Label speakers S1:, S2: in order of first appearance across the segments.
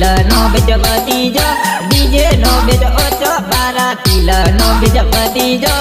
S1: killer નો બીજ ભતીજો DJ નો બીજ ઓછો પારા કિલર નો બીજ ભતીજો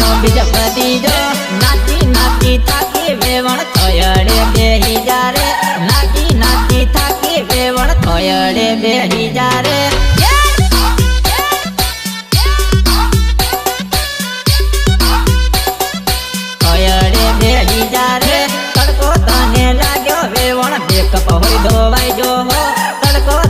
S1: નો બીજ ભતીજો નાચી નાચી થાકી વેવણ થયડે બેહી જારે નાચી નાચી થાકી વેવણ થયડે બેહી જારે cặp hồi đồ vai